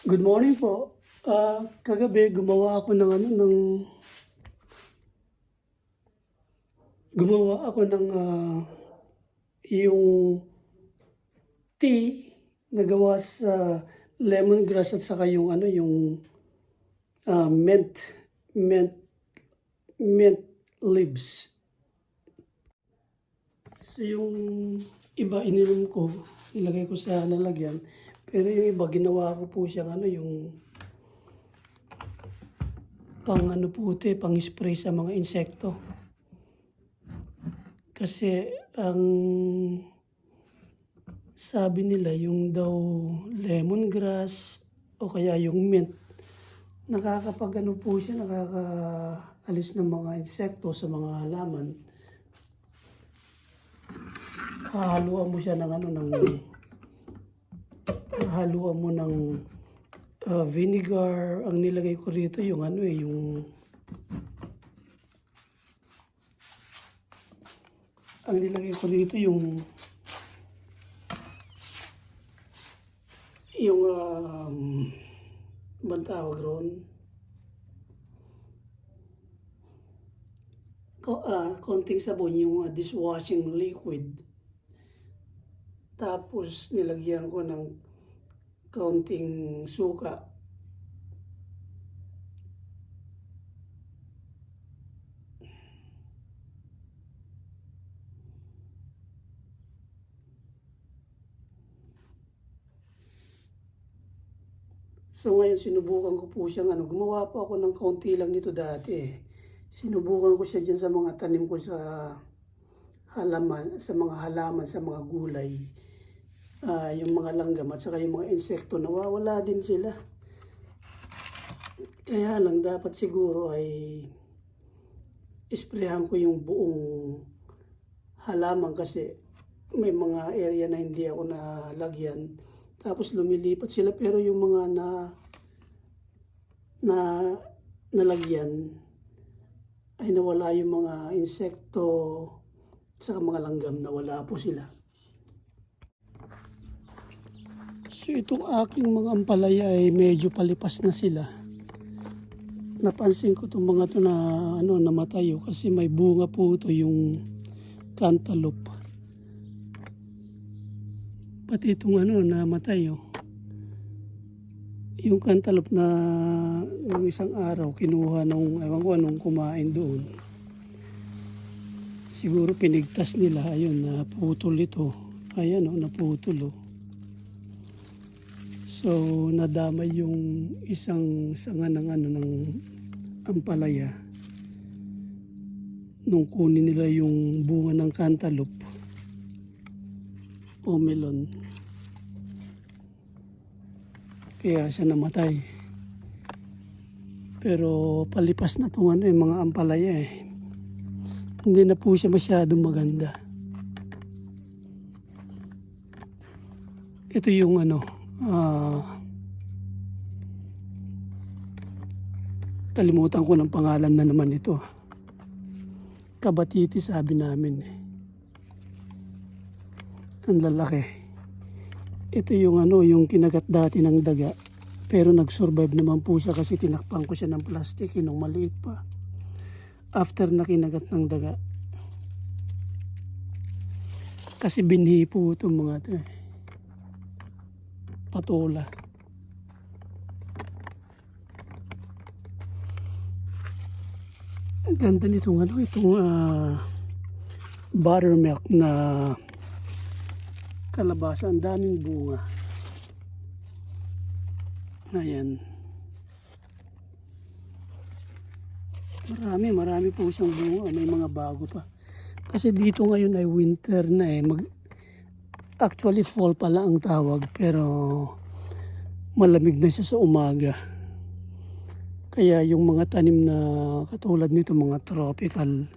Good morning po. Ah, kagabi gumawa ako ng ano ng gumawa ako ng ah, yung tea na gawa sa lemongrass at saka yung ano yung ah, mint mint mint leaves. So yung iba ininom ko, ilagay ko sa lalagyan. Pero yung iba ginawa ko po siyang ano yung pang ano puti, pang spray sa mga insekto. Kasi ang sabi nila yung daw lemongrass o kaya yung mint nakakapag ano po siya, nakakaalis ng mga insekto sa mga halaman. Hahaluan mo siya ng ano ng haluan mo ng ah, vinegar. Ang nilagay ko rito yung ano eh, yung ang nilagay ko rito yung yung um, bang tawag roon? Ko, ah, konting sabon yung ah, dishwashing liquid. Tapos nilagyan ko ng kaunting suka. So ngayon sinubukan ko po siyang ano, gumawa po ako ng kaunti lang nito dati. Sinubukan ko siya dyan sa mga tanim ko sa halaman, sa mga halaman, sa mga gulay. Ah, yung mga langgam at saka yung mga insekto, nawawala din sila. Kaya lang dapat siguro ay isprehan ko yung buong halaman kasi may mga area na hindi ako nalagyan. Tapos lumilipat sila pero yung mga na na nalagyan ay nawala yung mga insekto saka mga langgam nawala po sila. So itong aking mga ampalaya ay medyo palipas na sila. Napansin ko itong mga to na ano, namatay oh, kasi may bunga po ito yung cantaloupe. Pati itong ano, namatay oh. Yung cantaloupe na yung isang araw kinuha nung, ewan ko anong kumain doon. Siguro pinigtas nila, ayun, naputol ito. Ayan oh, naputol oh. So, nadamay yung isang sanga ng ano ng ampalaya. Nung kunin nila yung bunga ng cantaloupe o melon. Kaya siya namatay. Pero palipas na itong ano, eh, mga ampalaya eh. Hindi na po siya masyadong maganda. Ito yung ano, ah kalimutan ko ng pangalan na naman ito. Kabatiti sabi namin eh. Ang lalaki. Ito yung ano, yung kinagat dati ng daga. Pero nag-survive naman po siya kasi tinakpan ko siya ng plastic eh, nung maliit pa. After na kinagat ng daga. Kasi binhi po itong mga ito eh. Patola. Ang ganda nitong ano, itong ah, buttermilk na kalabasa. Ang daming bunga. Ayan. Marami, marami po siyang bunga. May mga bago pa. Kasi dito ngayon ay winter na eh. Mag, actually fall pala ang tawag pero malamig na siya sa umaga. Kaya yung mga tanim na katulad nito, mga tropical,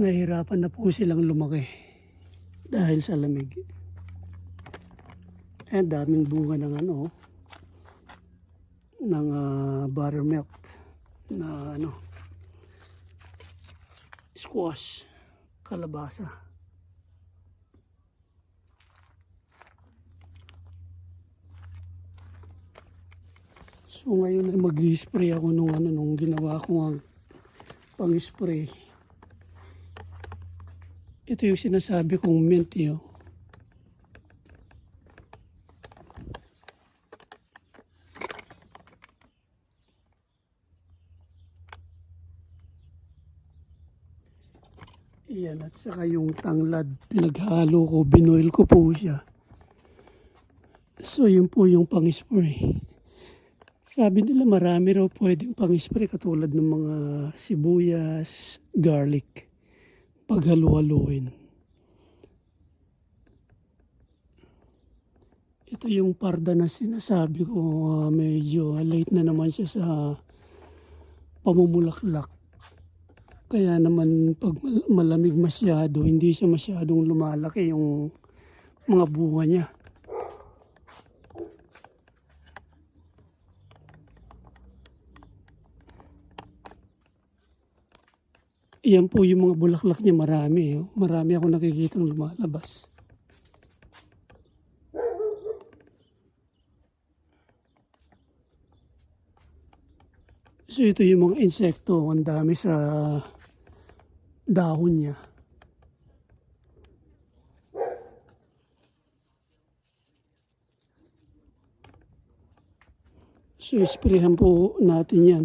nahihirapan na po silang lumaki dahil sa lamig. Eh, daming bunga ng ano, ng ah, buttermilk na ano, squash, kalabasa. So ngayon ay mag-spray ako nung ano nung ginawa ko ang pang-spray. Ito yung sinasabi kong mint yun. Iyan at saka yung tanglad pinaghalo ko, binoil ko po siya. So yun po yung pang-spray. Sabi nila marami raw pwedeng pang-spray katulad ng mga sibuyas, garlic, paghalu-haluin. Ito yung parda na sinasabi ko, ah, medyo late na naman siya sa pamumulaklak. Kaya naman pag mal- malamig masyado, hindi siya masyadong lumalaki yung mga bunga niya. Iyan po yung mga bulaklak niya marami. oh. Marami ako nakikitang lumalabas. So ito yung mga insekto. Ang dami sa dahon niya. So, isprehan po natin yan.